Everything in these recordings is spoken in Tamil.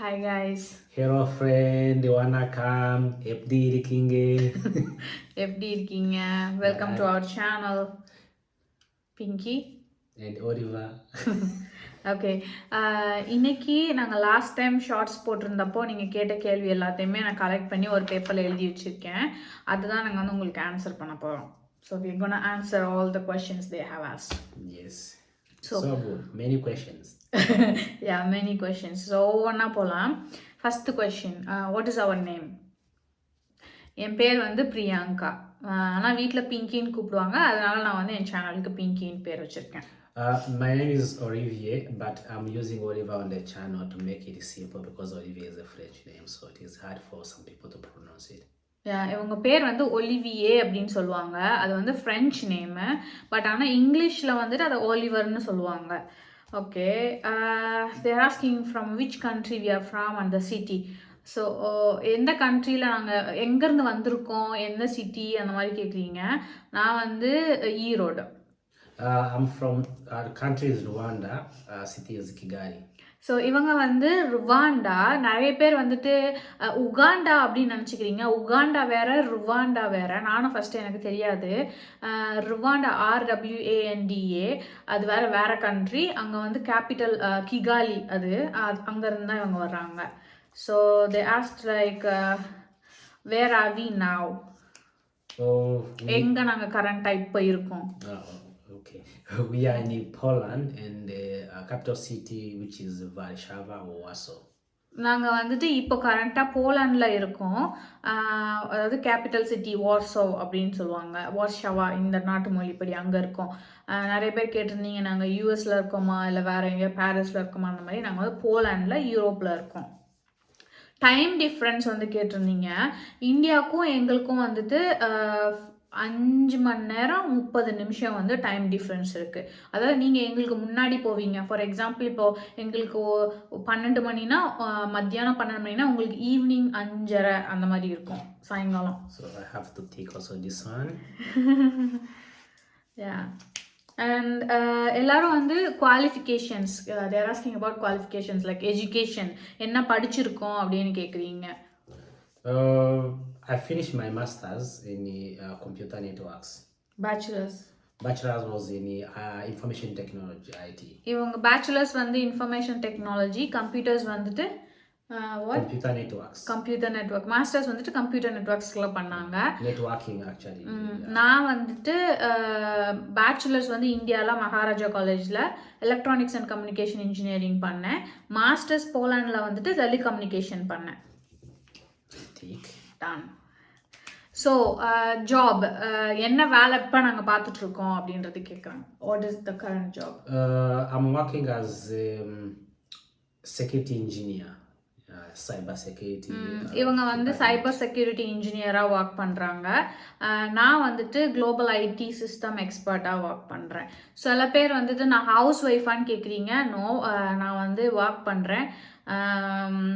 ஹாய் கைஸ் ஹலோ ஃப்ரெண்ட் வணக்கம் எப்படி இருக்கீங்க? எப்படி இருக்கீங்க. Welcome to our channel Pinky And Oliver. Okay இன்னைக்கு நாங்கள் லாஸ்ட் டைம் ஷார்ட்ஸ் போட்டிருந்தப்போ நீங்கள் கேட்ட கேள்வி எல்லாத்தையுமே நான் கலெக்ட் பண்ணி ஒரு பேப்பரில் எழுதி வச்சுருக்கேன். அதுதான் நாங்கள் வந்து உங்களுக்கு ஆன்சர் பண்ண போகிறோம் so we gonna answer all the questions they have asked Yes. So- so good. Many questions. Yeah many questions so ஒவ்வொன்றா போகலாம் first question what is our name என் பேர் வந்து பிரியாங்கா ஆனால் வீட்டில் பிங்கின்னு கூப்பிடுவாங்க அதனால நான் வந்து என் சேனலுக்கு பிங்கின்னு பேர் வச்சுருக்கேன் Uh, my name is Olivier, but I'm using Oliver on the channel to make it simple because Olivier is a French name, so it is hard for some people to pronounce it. இவங்க பேர் வந்து ஒலிவியே அப்படின்னு சொல்லுவாங்க. அது வந்து ஃப்ரெஞ்ச் நேமு பட் ஆனால் இங்கிலீஷில் வந்துட்டு அதை ஒலிவர்னு சொல்லுவாங்க. Okay they're asking from which country we are from அந்த சிட்டி ஸோ எந்த கண்ட்ரியில் நாங்கள் எங்கேருந்து வந்திருக்கோம் எந்த சிட்டி அந்த மாதிரி கேட்குறீங்க நான் வந்து Erode. I'm from country is Rwanda city is Kigali. So இவங்க வந்து ருவாண்டா. நிறைய பேர் வந்துட்டு உகாண்டா அப்படின்னு நினச்சிக்கிறீங்க. உகாண்டா வேற ருவாண்டா வேற. நானும் ஃபஸ்ட்டு எனக்கு தெரியாது. ருவாண்டா ஆர்டபிள்யூஏஎன்டிஏ அது வேற வேற கண்ட்ரி அங்கே வந்து கேபிட்டல் கிகாலி அது. அங்கேருந்து தான் இவங்க வர்றாங்க. So they asked like where are we now எங்கே நாங்கள் கரண்ட்டாக இப்போ இருக்கோம் are in Poland and the uh, Uh, capital city, which is Warszawa or Warsaw. நாங்கள் வந்துட்டு இப்போ கரண்ட்டாக போலாண்டில் இருக்கோம். அதாவது கேபிட்டல் சிட்டி வார்சோ அப்படின்னு சொல்லுவாங்க. வார்ஷவா இந்த நாட்டு மொழிப்படி அங்கே இருக்கோம். நிறைய பேர் கேட்டிருந்தீங்க நாங்கள் யூஎஸில் இருக்கோமா இல்லை வேற எங்கேயோ பாரிஸில் இருக்கோமா அந்த மாதிரி நாங்கள் வந்து போலாண்டில் யூரோப்பில் இருக்கோம். டைம் டிஃப்ரென்ஸ் வந்து கேட்டிருந்தீங்க. இந்தியாவுக்கும் எங்களுக்கும் வந்துட்டு அஞ்சு மணி நேரம் முப்பது நிமிஷம் வந்து டைம் டிஃப்ரென்ஸ் இருக்குது அதாவது நீங்கள் எங்களுக்கு முன்னாடி போவீங்க. ஃபார் எக்ஸாம்பிள் இப்போ எங்களுக்கு பன்னெண்டு மணினா மத்தியானம் பன்னெண்டு மணினா உங்களுக்கு ஈவினிங் அஞ்சரை அந்த மாதிரி இருக்கும். சாயங்காலம். Take also this one. Yeah and எல்லாரும் வந்து qualifications they're asking about qualifications like education என்ன படிச்சிருக்கோம் அப்படின்னு கேட்குறீங்க Uh, I finished my master's in uh, computer networks. Bachelors Bachelor's was in uh, information technology, IT. இவங்க பேச்சுலர்ஸ் வந்து இன்ஃபர்மேஷன் டெக்னாலஜி கம்ப்யூட்டர்ஸ் வந்துட்டு what Computer networks. Computer network masters வந்துட்டு கம்ப்யூட்டர் நெட்ஒர்க்ஸ்லாம் பண்ணாங்க Networking actually. நான் வந்துட்டு பேச்சுலர்ஸ் வந்து இந்தியாவில் மகாராஜா காலேஜில் எலக்ட்ரானிக்ஸ் அண்ட் கம்யூனிகேஷன் இன்ஜினியரிங் பண்ணேன் மாஸ்டர்ஸ் போலாண்டில் வந்துட்டு டெலிகம்யூனிகேஷன் பண்ணேன் Tick. Done so job uh, uh, என்ன வேலை இப்போ நாங்கள் பார்த்துட்ருக்கோம் அப்படின்றது கேட்குறாங்க. What is the current job I'm working as security engineer engineer, uh, security. uh, இவங்க வந்து சைபர் செக்யூரிட்டி இன்ஜினியராக ஒர்க் பண்ணுறாங்க நான் வந்துட்டு குளோபல் ஐடி சிஸ்டம் எக்ஸ்பர்ட்டாக ஒர்க் பண்ணுறேன் சில பேர் வந்துட்டு நான் ஹவுஸ் ஒய்ஃபான்னு கேட்குறீங்க நோ நான் வந்து ஒர்க் பண்ணுறேன்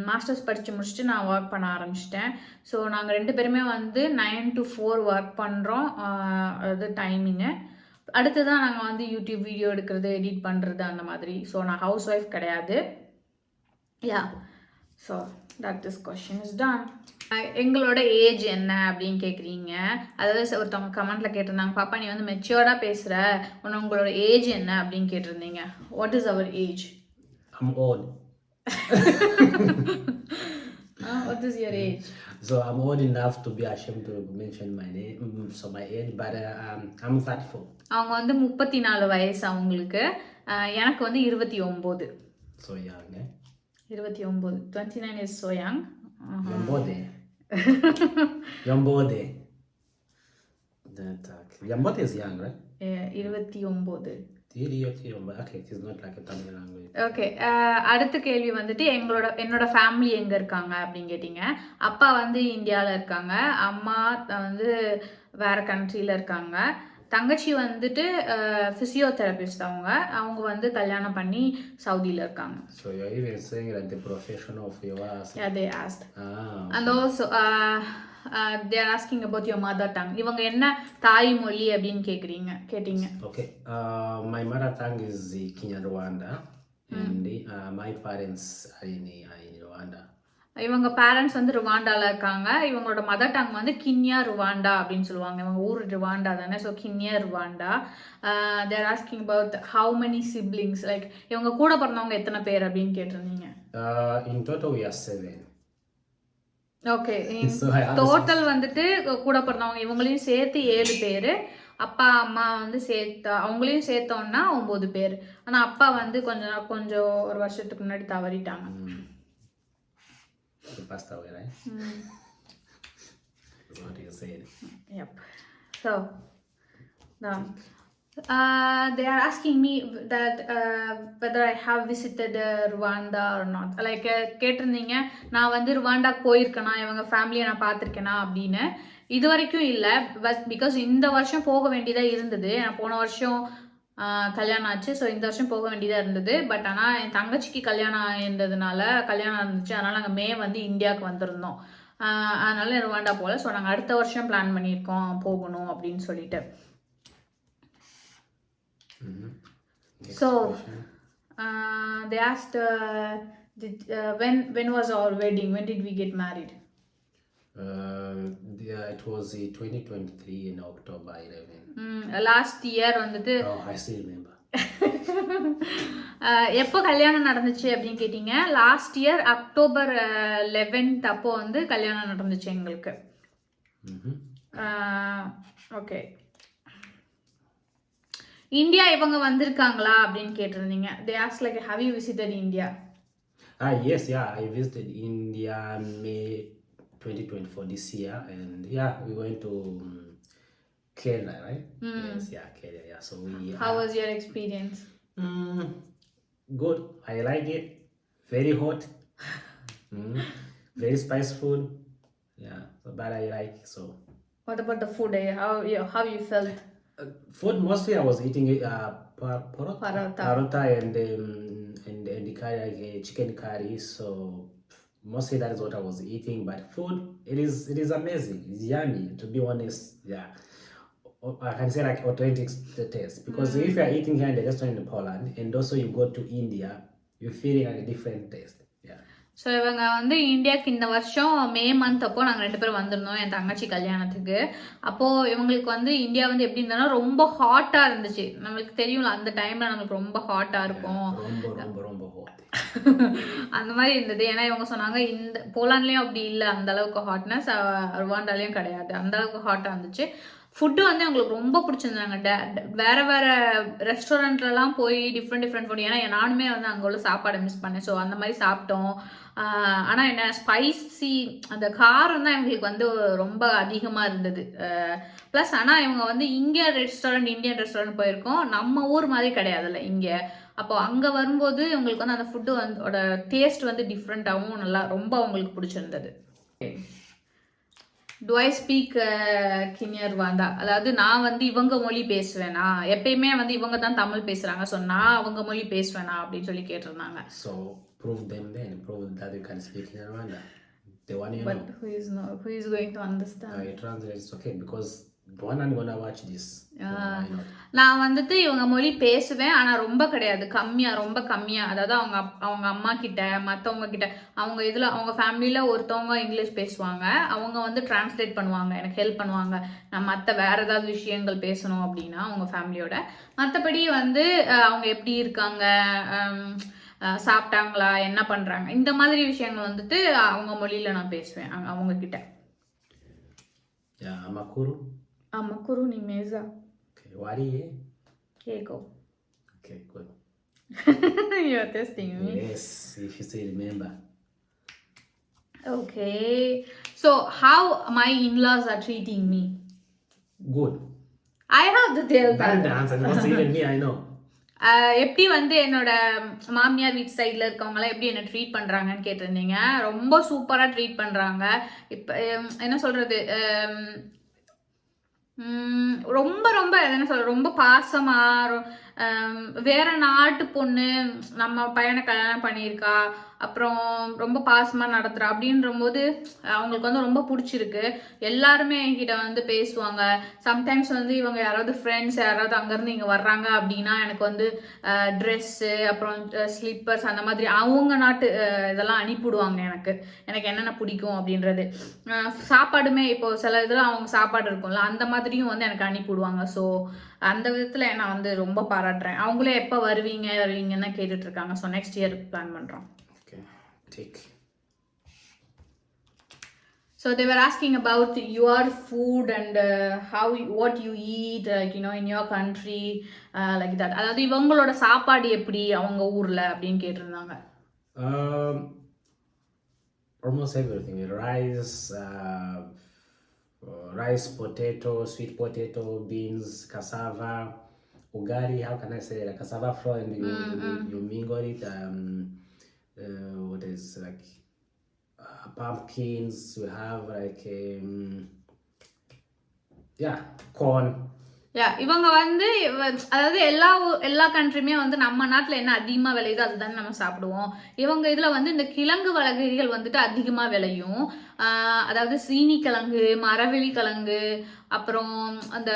மாஸ்டர்ஸ் படித்து முடிச்சுட்டு நான் ஒர்க் பண்ண ஆரம்பிச்சிட்டேன். ஸோ நாங்கள் ரெண்டு பேருமே வந்து நைன் டு ஃபோர் ஒர்க் பண்ணுறோம் அது டைமிங்கு அடுத்து தான் நாங்கள் வந்து யூடியூப் வீடியோ எடுக்கிறது எடிட் பண்ணுறது அந்த மாதிரி. ஸோ நான் ஹவுஸ் ஒய்ஃப் கிடையாது. Yeah so that this question is done எங்களோட ஏஜ் என்ன அப்படின்னு கேட்குறீங்க அதாவது ஒருத்தவங்க கமெண்ட்ல கேட்டிருந்தாங்க பாப்பா நீ வந்து மெச்சூர்டாக பேசுகிற உன்ன உங்களோட ஏஜ் என்ன? அப்படின்னு கேட்டிருந்தீங்க. What is our age I'm old. What is your age So I'm old enough to be ashamed to mention my name, mm, so my age, but uh, um, I'm 34. அவங்க வந்து முப்பத்தி நாலு வயசு அவங்களுக்கு. எனக்கு வந்து இருபத்தி ஒம்பது. So young, eh? இருபத்தி ஒம்பது twenty nine is so young Yambode. Yambode. That, Yambode is young, right? இருபத்தி ஒம்பது Tiri, okay, Yambode. Okay, it is not like a Tamil language. Okay அடுத்த கேள்வி வந்துட்டு எங்களோட என்னோட ஃபேமிலி எங்கே இருக்காங்க அப்படின்னு கேட்டிங்க அப்பா வந்து இந்தியாவில் இருக்காங்க அம்மா வந்து வேற கண்ட்ரியில் இருக்காங்க தங்கச்சி வந்துட்டு ஃபிசியோதெரபிஸ்ட் அவங்க அவங்க வந்து கல்யாணம் பண்ணி சவுதியில் இருக்காங்க So you're even saying that the profession of yours. அதே asked Ah, and also they're asking about your mother tongue இவங்க என்ன தாய்மொழி அப்படின்னு கேட்குறீங்க கேட்டீங்க okay. Uh, my mother tongue is uh, Kinyarwanda, and uh, my parents are in, uh, in Rwanda. இவங்க பேரண்ட்ஸ் வந்து ருவாண்டால இருக்காங்க. இவங்களோட மதர் டங் வந்து கின்யா ருவாண்டா அப்படின்னு சொல்லுவாங்க. இவங்க ஊர் ருவாண்டா தானே? So Kinyarwanda. They're asking about how many siblings like இவங்க கூட பிறந்தவங்க எத்தனை பேர் அப்படின்னு கேட்டிருந்தீங்க? Uh. ஓகே asked- டோட்டல் வந்துட்டு கூட பிறந்தவங்க இவங்களையும் சேர்த்து ஏழு பேர். அப்பா அம்மா வந்து சேர்த்தா அவங்களையும் சேர்த்தோன்னா ஒம்பது பேர். ஆனால் அப்பா வந்து கொஞ்சம் கொஞ்சம் ஒரு வருஷத்துக்கு முன்னாடி தவறிட்டாங்க. Mm. He passed away, right? That's what you said. Yep. So, now, uh, they are asking me that uh, whether I have visited uh, Rwanda or not. Like uh, கேட்டிருந்தீங்க நான் வந்து ருவாண்டா போயிருக்கேனா இவங்க ஃபேமிலியை நான் பார்த்துருக்கேனா அப்படின்னு இது வரைக்கும் இல்லை பட் பிகாஸ் இந்த வருஷம் போக வேண்டியதாக இருந்தது நான் போன வருஷம் கல்யாணம் ஆச்சு. ஸோ இந்த வருஷம் போக வேண்டியதாக இருந்தது. பட் ஆனால் என் தங்கச்சிக்கு கல்யாணம் இருந்ததுனால கல்யாணம் இருந்துச்சு அதனால் நாங்கள் மே வந்து இந்தியாவுக்கு வந்திருந்தோம். அதனால ருவாண்டா போகல ஸோ நாங்கள் அடுத்த வருஷம் பிளான் பண்ணியிருக்கோம். போகணும் அப்படின்னு சொல்லிட்டு. question. They asked when when was our wedding when did we get married Uh, yeah, it was uh, 2023 in October 11. Last year வந்துட்டு Oh, I still remember. ஆஹ் எப்போ கல்யாணம் நடந்துச்சு அப்படின்னு கேட்டிங்க லாஸ்ட் இயர் அக்டோபர் லெவன்த் அப்போ வந்து கல்யாணம் நடந்துச்சு எங்களுக்கு Mm-hmm. ஓகே இந்தியா இவங்க வந்திருக்காங்களா அப்படின்னு கேட்டிருந்தீங்க they ask like have you visited India Ah, yes, yeah, I visited India May 2024 this year, and yeah, we went to um, Kerala, right? Yes, yeah, Kerala, yeah. So we. How was your experience? Mm, good. I like it. Very hot. mm, very spicy food. Yeah, so, but I like so. What about the food? eh? How you how you felt? Uh, food mostly I was eating uh, par- parota, Parota. parota and um, and and the curry, like, uh, chicken curry. So mostly that is what I was eating. But food, it is it is amazing. It's yummy. To be honest, yeah. O- I can say like authentic the taste because if you are eating here in the restaurant in Poland and also you go to India, you're feeling like a different taste. Yeah. So இவங்க வந்து இந்தியாவுக்கு இந்த வருஷம் மே மந்த் அப்போ நாங்கள் ரெண்டு பேரும் வந்திருந்தோம் என் தங்கச்சி கல்யாணத்துக்கு அப்போது இவங்களுக்கு வந்து இந்தியா வந்து எப்படி இருந்ததுன்னா ரொம்ப ஹாட்டாக இருந்துச்சு நம்மளுக்கு தெரியும்ல அந்த டைமில் நம்மளுக்கு ரொம்ப ஹாட்டாக இருக்கும் அந்த மாதிரி இருந்தது. ஏன்னா இவங்க சொன்னாங்க இந்த போலாண்ட்லேயும் அப்படி இல்லை அந்த அளவுக்கு ஹாட்னஸ் ருவாண்டாலையும் கிடையாது. அந்த அளவுக்கு ஹாட்டாக இருந்துச்சு. ஃபுட்டு வந்து எங்களுக்கு ரொம்ப பிடிச்சிருந்தாங்க. டே- வேற வேற ரெஸ்டாரண்ட்லலாம் போய் டிஃப்ரெண்ட் டிஃப்ரெண்ட் ஃபுட் ஏன்னா நானுமே வந்து அங்கே உள்ள சாப்பாடை மிஸ் பண்ணேன். ஸோ அந்த மாதிரி சாப்பிட்டோம். ஆனால் என்ன ஸ்பைசி அந்த காரம் தான் எங்களுக்கு வந்து ரொம்ப அதிகமாக இருந்தது. ப்ளஸ் ஆனால் இவங்க வந்து இங்கே ரெஸ்டாரண்ட் இந்தியன் ரெஸ்டாரண்ட் போயிருக்கோம். நம்ம ஊர் மாதிரி கிடையாதுல்ல இங்கே. அப்போ அங்கே வரும்போது உங்களுக்கு வந்து அந்த ஃபுட்டு வந்து டேஸ்ட் வந்து டிஃப்ரெண்ட்டாகவும் நல்லா ரொம்ப அவங்களுக்கு பிடிச்சிருந்தது. டு ஐ ஸ்பீக் கினியர் வாந்தா அதாவது நான் வந்து இவங்க மொழி பேசுவேனா? எப்பயுமே வந்து இவங்க தான் தமிழ் பேசுகிறாங்க ஸோ நான் அவங்க மொழி பேசுவேனா அப்படின்னு சொல்லி கேட்டிருந்தாங்க. So prove them then. Prove that you can speak in Rwanda. The one you but know. Who is no who is going to understand Uh, you translate it's okay because one I'm gonna watch this. நான் வந்துட்டு இவங்க மொழி பேசுவேன் ஆனால் ரொம்ப கிடையாது. கம்மியாக ரொம்ப கம்மியாக அதாவது அவங்க அவங்க அம்மா கிட்ட மற்றவங்க கிட்ட அவங்க இதில் அவங்க ஃபேமிலியில் ஒருத்தவங்க இங்கிலீஷ் பேசுவாங்க. அவங்க வந்து டிரான்ஸ்லேட் பண்ணுவாங்க எனக்கு ஹெல்ப் பண்ணுவாங்க. நான் மற்ற வேற ஏதாவது விஷயங்கள் பேசணும் அப்படின்னா அவங்க ஃபேமிலியோட மற்றபடி வந்து அவங்க எப்படி இருக்காங்க சாப்பிட்டாங்களா என்ன பண்ணுறாங்க இந்த மாதிரி விஷயங்கள் வந்துட்டு அவங்க மொழியில் நான் பேசுவேன் அவங்க- கிட்ட. Yeah, Amakuru. குரு நீ மேசா Okay, Wari. eh? கேக்கோ Okay, good. You're testing me. Yes, if you still remember. Okay. So how my in-laws are treating me? Good. I have to tell That is that. answer. Not even me, I know. எப்படி வந்து என்னோட மாமியார் வீட்டு சைடில் இருக்கவங்களாம் எப்படி என்ன ட்ரீட் பண்ணுறாங்கன்னு கேட்டிருந்தீங்க ரொம்ப சூப்பராக ட்ரீட் பண்ணுறாங்க இப்போ என்ன சொல்கிறது ரொம்ப ரொம்ப என்ன சொல்ற ரொம்ப பாசமாக வேற நாட்டு பொண்ணு நம்ம பையனை கல்யாணம் பண்ணியிருக்கா அப்புறம் ரொம்ப பாசமாக நடத்துகிறா அப்படின்ற போது அவங்களுக்கு வந்து ரொம்ப பிடிச்சிருக்கு. எல்லாருமே என்கிட்ட வந்து பேசுவாங்க. சம்டைம்ஸ் வந்து இவங்க யாராவது ஃப்ரெண்ட்ஸ் யாராவது அங்கேருந்து இங்கே வர்றாங்க அப்படின்னா எனக்கு வந்து ட்ரெஸ்ஸு அப்புறம் ஸ்லிப்பர்ஸ் அந்த மாதிரி அவங்க நாட்டு இதெல்லாம் அனுப்பிவிடுவாங்க எனக்கு. எனக்கு என்னென்ன பிடிக்கும் அப்படின்றது. சாப்பாடுமே இப்போ சில இதில் அவங்க சாப்பாடு இருக்கும்ல அந்த மாதிரியும் வந்து எனக்கு அனுப்பிவிடுவாங்க. ஸோ அந்த விதத்தில் நான் வந்து ரொம்ப பாராட்டுறேன் அவங்களே எப்போ வருவீங்க வருவீங்கன்னு கேட்டுட்டு இருக்காங்க ஸோ நெக்ஸ்ட் இயர் பிளான் பண்ணுறோம் asking about your food and uh, how you- what you eat, like you know, in your country, uh, like that. அதாவது இவங்களோட சாப்பாடு எப்படி அவங்க ஊர்ல அப்படின்னு கேட்டிருந்தாங்க Um, almost everything. Rice, uh, uh, rice, potato, sweet potato, beans, cassava, ugari. How can I say that? Cassava flour, and you, you, you mingle it. Um, uh, what is like uh, pumpkins? We have like um, yeah, corn. Yeah இவங்க வந்து அதாவது எல்லா எல்லா கண்ட்ரியுமே வந்து நம்ம நாட்டில் என்ன அதிகமாக விளையுதோ அதுதானே நம்ம சாப்பிடுவோம் இவங்க இதில் வந்து இந்த கிழங்கு வகைகள் வந்துட்டு அதிகமாக விளையும் அதாவது சீனி கிழங்கு மரவெளி கிழங்கு அப்புறம் அந்த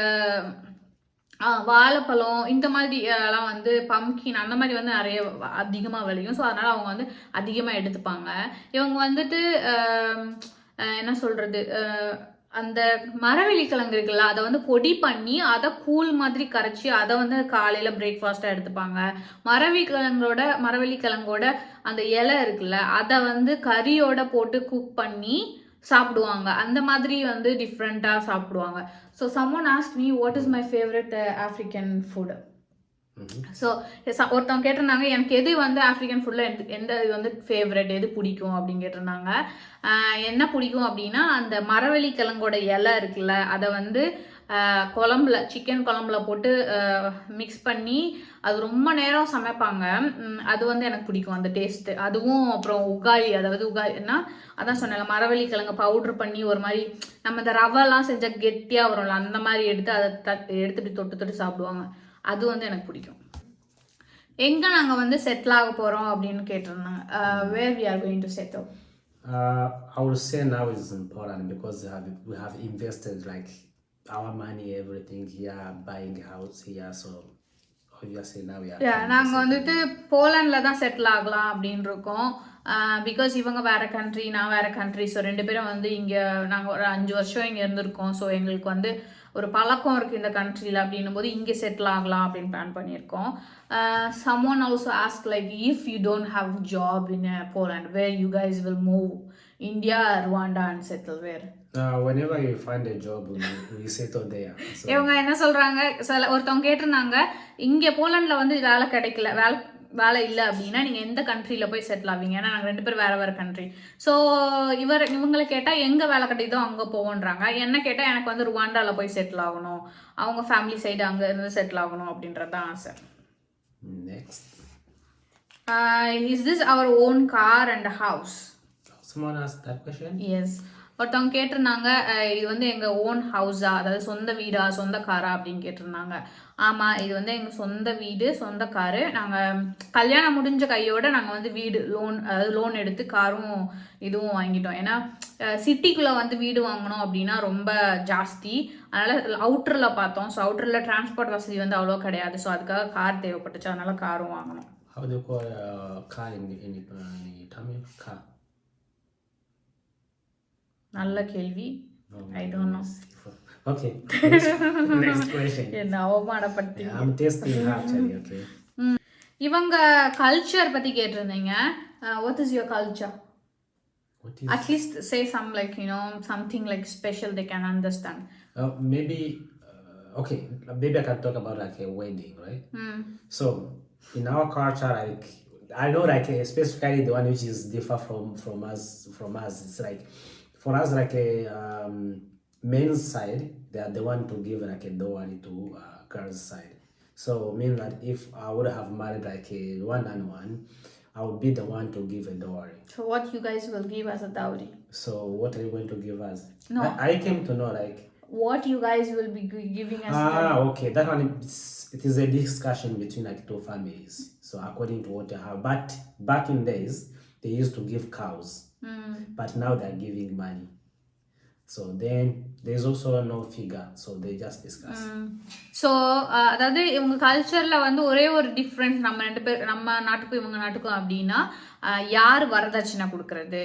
வாழைப்பழம் இந்த மாதிரி எல்லாம் வந்து பம்கின் அந்த மாதிரி வந்து நிறைய அதிகமாக விளையும். ஸோ அதனால் அவங்க வந்து அதிகமாக எடுத்துப்பாங்க. இவங்க வந்துட்டு என்ன சொல்கிறது அந்த மரவெளி கிழங்கு இருக்குல்ல அதை வந்து பொடி பண்ணி அதை கூழ் மாதிரி கரைச்சி அதை வந்து காலையில் பிரேக்ஃபாஸ்ட்டாக எடுத்துப்பாங்க. மரவள்ளி கிழங்கோட மரவெளி கிழங்கோட அந்த இலை இருக்குல்ல அதை வந்து கறியோட போட்டு குக் பண்ணி சாப்பிடுவாங்க. அந்த மாதிரி வந்து டிஃப்ரெண்ட்டாக சாப்பிடுவாங்க. So someone asked me what is my favourite African food. So ஒருத்தவங்க கேட்டிருந்தாங்க எனக்கு எது வந்து ஆஃப்ரிக்கன் ஃபுட்டில் எந்த எந்த இது வந்து ஃபேவரட் எது பிடிக்கும்? அப்படின்னு கேட்டிருந்தாங்க. என்ன பிடிக்கும் அப்படின்னா அந்த மரவள்ளி கிழங்கோட இலை இருக்குல்ல அதை வந்து குழம்புல சிக்கன் குழம்புல போட்டு மிக்ஸ் பண்ணி அது ரொம்ப நேரம் சமைப்பாங்க. அது வந்து எனக்கு பிடிக்கும் அந்த டேஸ்ட்டு அதுவும் அப்புறம் உகாலி அதாவது உகாலின்னா அதான் சொன்னேன்ல மரவள்ளி கிழங்கு பவுட்ரு பண்ணி ஒரு மாதிரி நம்ம இந்த ரவெல்லாம் செஞ்சால் கெட்டியாக வரும்ல அந்த மாதிரி எடுத்து அதை த எடுத்துட்டு தொட்டு தொட்டு சாப்பிடுவாங்க. அது வந்து எனக்கு பிடிக்கும். எங்கே நாங்கள் வந்து செட்டில் ஆக போகிறோம் அப்படின்னு கேட்டிருந்தாங்க. Where we are going to settle Uh, I would say now is important because we have, we have invested like our money, everything here, buying house here. So obviously now we are. நாங்கள் வந்துட்டு போலாண்டில் தான் செட்டில் ஆகலாம் அப்படின்னு இருக்கோம் பிகாஸ் இவங்க வேற கண்ட்ரி நான் வேற கண்ட்ரி ஸோ ரெண்டு பேரும் வந்து இங்கே நாங்கள் ஒரு அஞ்சு வருஷம் இங்கே இருந்திருக்கோம் ஸோ எங்களுக்கு வந்து ஒரு பழக்கம் இருக்குது இந்த கண்ட்ரியில் அப்படின்னும் போது இங்கே செட்டில் ஆகலாம் அப்படின்னு பிளான் பண்ணியிருக்கோம் someone also ask like if you don't have job in Poland where you guys will move India Rwanda and settle where whenever you find a job, we settle there. இவங்க என்ன சொல்றாங்க? சில ஒருத்தவங்க கேட்டிருந்தாங்க இங்க போலண்ட்ல வந்து வேலை கிடைக்கல வேலை வேலை இல்லை அப்படின்னா நீங்கள் எந்த கண்ட்ரியில் போய் செட்டில் ஆவீங்க? ஏன்னா நாங்கள் ரெண்டு பேரும் வேறு வேறு கண்ட்ரி ஸோ இவர் இவங்களை கேட்டால் எங்கே வேலை கிடைக்குதோ அங்கே போவோன்றாங்க. என்ன கேட்டால் எனக்கு வந்து ருவாண்டாவில் போய் செட்டில் ஆகணும். அவங்க ஃபேமிலி சைடு அங்கே இருந்து செட்டில் ஆகணும் அப்படின்றது தான் ஆசை. Is this our own car and house someone asked that question. Yes ஒருத்தவங்க கேட்டிருந்தாங்க இது வந்து எங்கள் ஓன் ஹவுஸா அதாவது சொந்த வீடா? சொந்த காரா அப்படின்னு கேட்டிருந்தாங்க. ஆமாம் இது வந்து எங்கள் சொந்த வீடு சொந்த காரு நாங்கள் கல்யாணம் முடிஞ்ச கையோட நாங்கள் வந்து வீடு லோன் அதாவது லோன் எடுத்து காரும் இதுவும் வாங்கிட்டோம். ஏன்னா சிட்டிக்குள்ளே வந்து வீடு வாங்கினோம் அப்படின்னா ரொம்ப ஜாஸ்தி. அதனால் அவுட்டரில் பார்த்தோம். ஸோ அவுட்டரில் டிரான்ஸ்போர்ட் வசதி வந்து அவ்வளோ கிடையாது. ஸோ அதுக்காக கார் தேவைப்பட்டுச்சு. அதனால காரும் வாங்கினோம். How do you Tamil car நல்ல கேள்வி Oh, I don't know. Okay. Next, next question. என்ன அவமானப்படுத்தி Yeah, I'm testing her actually. Okay. இவங்க கல்ச்சர் பத்தி கேட்டிருந்தீங்க what is your culture What is? At least say some like you know something like special they can understand Uh, maybe. Uh, okay. Maybe I can talk about like a wedding, right? ம் So in our culture, like I know, like uh, specifically the one which is differ from from us from us. It's like for us like a um, men's side they are the one to give like a dowry to uh, girls side. So mean that if i would have married like a one and one i would be the one to give a dowry. So what you guys will give as a dowry? So what are you going to give us? No. I, I came to know like what you guys will be giving us ah dowry. okay. That one it is a discussion between like two families. So according to what they have. But back in days they used to give cows. Mm. but now they're giving money. So then there's also no figure, so they just discuss. So அதாவது இவங்க கல்ச்சரில் வந்து ஒரே ஒரு டிஃப்ரென்ஸ் நம்ம ரெண்டு பேர் நம்ம நாட்டுக்கும் இவங்க நாட்டுக்கும் அப்படின்னா யார் வரதட்சணை கொடுக்கறது?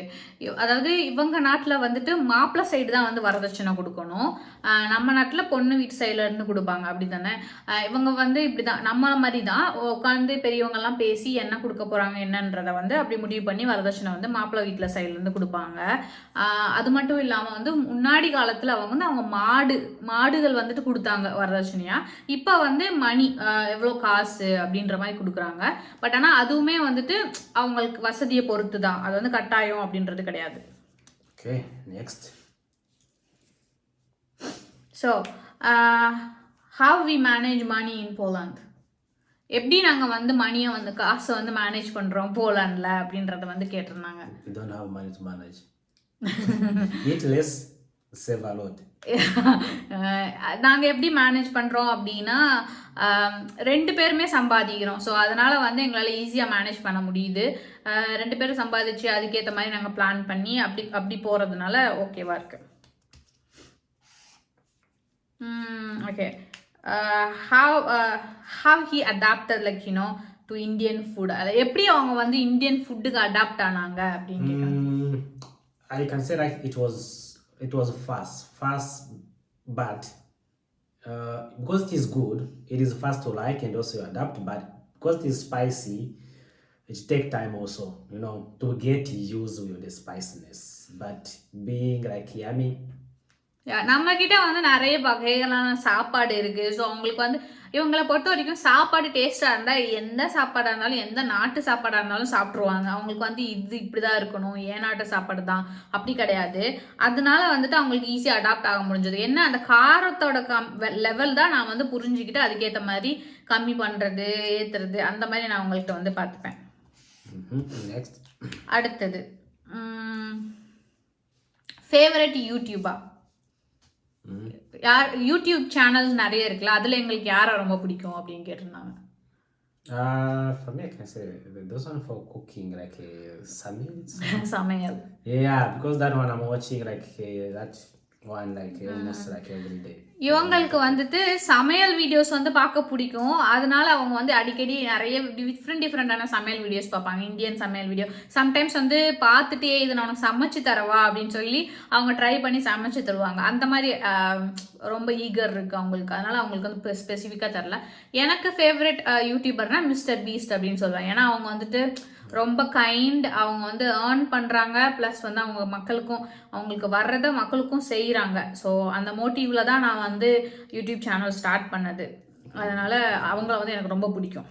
அதாவது இவங்க நாட்டில் வந்துட்டு மாப்பிள்ளை சைடு தான் வந்து வரதட்சணை கொடுக்கணும். நம்ம நாட்டில் பொண்ணு வீட்டு சைடில் இருந்து கொடுப்பாங்க அப்படி தானே இவங்க வந்து இப்படி தான் நம்ம மாதிரி தான் உட்காந்து பெரியவங்கெல்லாம் பேசி என்ன கொடுக்க போகிறாங்க என்னன்றதை வந்து அப்படி முடிவு பண்ணி வரதட்சணை வந்து மாப்பிள்ளை வீட்டில் சைட்லேருந்து கொடுப்பாங்க. அது மட்டும் இல்லாமல் வந்து முன்னாடி காலத்தில் அவங்க வந்து அவங்க மாடு மாடுகள் வந்துட்டு கொடுத்தாங்க வரதட்சணையாக இப்போ வந்து மணி எவ்வளோ காசு அப்படின்ற மாதிரி கொடுக்குறாங்க. பட் ஆனால் அதுவுமே வந்துட்டு அவங்களுக்கு வசதியை பொறுத்து தான் அது வந்து கட்டாயம் அப்படின்றது கிடையாது. Okay, next. So how we manage money in Poland எப்படி நாங்கள் வந்து மணியை வந்து காசை வந்து மேனேஜ் பண்ணுறோம் போலாண்டில் அப்படின்றத வந்து கேட்டிருந்தாங்க. Don't have money to manage. Eat less, a lot. நாங்கள் எப்படி மேனேஜ் பண்ணுறோம் அப்படின்னா ரெண்டு பேருமே சம்பாதிக்கிறோம். ஸோ அதனால் வந்து எங்களால் ஈஸியாக மேனேஜ் பண்ண முடியுது. ரெண்டு பேரும் சம்பாதிச்சு அதுக்கேற்ற மாதிரி நாங்கள் பிளான் பண்ணி அப்படி அப்படி போகிறதுனால ஓகேவா இருக்கு. Okay how how he adapted like you know to Indian food அதை எப்படி அவங்க வந்து இந்தியன் ஃபுட்டுக்கு அடாப்ட் ஆனாங்க அப்படின்னு I can say like it was it was fast, fast, but uh, because it is good, it is fast to like and also adapt. But because it is spicy, it take time also, you know, to get used with the spiciness. But being like yummy, நம்ம கிட்ட வந்து நிறைய வகைகளான சாப்பாடு இருக்கு ஸோ அவங்களுக்கு வந்து இவங்களை பொறுத்த வரைக்கும் சாப்பாடு டேஸ்டா இருந்தா எந்த சாப்பாடா இருந்தாலும் எந்த நாட்டு சாப்பாடா இருந்தாலும் சாப்பிட்ருவாங்க அவங்களுக்கு வந்து இது இப்படிதான் இருக்கணும் ஏன் நாட்டு சாப்பாடு தான்? அப்படி கிடையாது. அதனால வந்துட்டு அவங்களுக்கு ஈஸியாக அடாப்ட் ஆக முடிஞ்சது. என்ன அந்த காரத்தோட கம் லெவல் தான் நான் வந்து புரிஞ்சுக்கிட்டு அதுக்கேற்ற மாதிரி கம்மி பண்றது ஏத்துறது அந்த மாதிரி நான் அவங்கள்ட்ட வந்து பார்த்துப்பேன். அடுத்தது ஃபேவரட் யூடியூபா. யார் யூடியூப் சேனல்ஸ் நிறைய இருக்குல்ல அதுல எங்களுக்கு யாரை ரொம்ப பிடிக்கும் அப்படின்னு கேட்டிருந்தாங்க Uh, for me, I can say those one for cooking, like uh, Samir. சமையல் Yeah, because that one I'm watching like uh, that இவங்களுக்கு வந்துட்டு சமையல் வீடியோஸ் வந்து பார்க்க பிடிக்கும். அதனால அவங்க வந்து அடிக்கடி நிறைய டிஃப்ரெண்ட் டிஃப்ரெண்டான சமையல் வீடியோஸ் பார்ப்பாங்க. இந்தியன் சமையல் வீடியோ சம்டைம்ஸ் வந்து பார்த்துட்டே இது நான் உனக்கு சமைச்சு தரவா அப்படின்னு சொல்லி அவங்க ட்ரை பண்ணி சமைச்சு தருவாங்க. அந்த மாதிரி ரொம்ப ஈகர் இருக்கு அவங்களுக்கு. அதனால அவங்களுக்கு வந்து ஸ்பெசிஃபிக்காக தரல. எனக்கு ஃபேவரட் யூடியூபர்னா மிஸ்டர் பீஸ்ட் அப்படின்னு சொல்லுவேன். ஏன்னா அவங்க வந்துட்டு ரொம்ப கைண்ட் அவங்க வந்து ஏர்ன் பண்ணுறாங்க ப்ளஸ் வந்து அவங்க மக்களுக்கும் அவங்களுக்கு வர்றதை மக்களுக்கும் செய்கிறாங்க ஸோ அந்த மோட்டிவில் தான் நான் வந்து யூடியூப் சேனல் ஸ்டார்ட் பண்ணது. அதனால் அவங்கள வந்து எனக்கு ரொம்ப பிடிக்கும்.